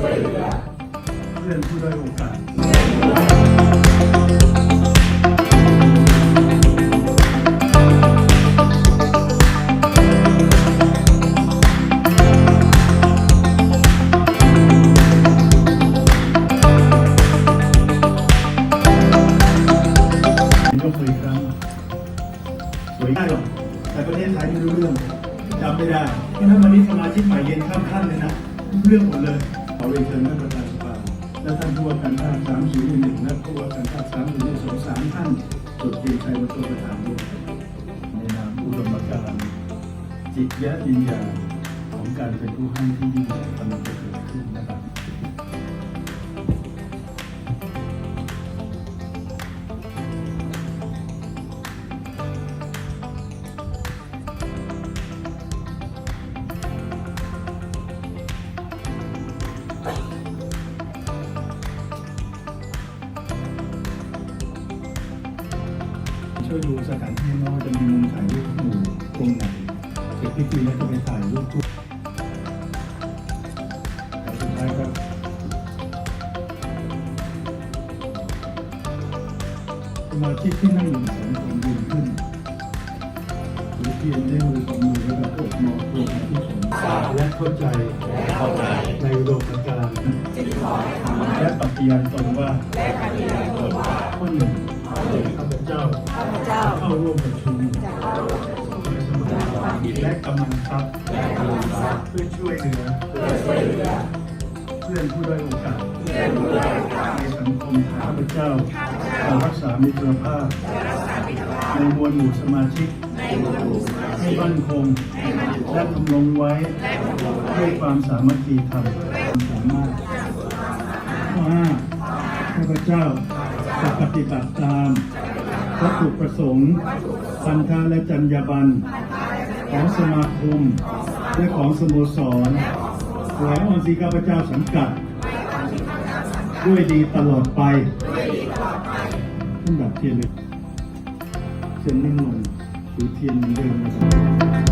เพื่อนผู้ด้อยโอกาสยกมืออีกครั้งสวยได้หรอกแต่ประเทศไทยไม่รู้เรื่องจำไม่ได้เพราะฉะนั้นวันนี้สมาชิกใหม่เย็นข้ามขั้นเลยนะ เรื่องหมดเลย เรียนเชิญท่านประธานสภาและท่านผู้ว่าการภาคสามศูนย์หนึ่งและผู้ว่าการภาคสามศูนย์สองสามท่านจุดเกียรติชัยวัฒนประธานด้วยในนามอุดมการจิตยะจินยาของการเป็นผู้ให้ที่ยิ่งใหญ่กำลังจะเกิด ช่วยดูสถานที่ว่าจะมีมุมถ่ายรูปหมู่ตรงไหนเสร็จพิธีแล้วก็ไปถ่ายรูปคู่สุดท้ายก็สมาชิกที่นั่งอยู่สองคนยืนขึ้นถือเทียนด้มือกับมือแล้วก็กดมองตรงที่ผมและเข้าใจในอุดมการณ์และปฏิญาณตนว่าข้อหนึ่งข้าพเจ้า ข้าพเจ้าเข้าร่วมประชุมจะเข้าร่วมประชุมและกำลังทรัพย์เพื่อช่วยเหลือเพื่อช่วยเหลือเพื่อนผู้ด้อยโอกาสในสังคมข้าพเจ้าจะรักษามิตรภาพในมวลหมู่สมาชิกให้มั่นคงและดำรงไว้ด้วยความสามัคคีธรรมความสามารถข้อห้าข้าพเจ้าจะปฏิบัติตาม วัตถุประสงค์พันธะและจรรยาบรรณของสมาคมและของสโมสรและองค์สีข้าพเจ้าสังกัด ด้วยดีตลอดไปท่านดับเทียนเลยเทียนนิ่งลงถือเทียนเหมือนเดิมนะครับ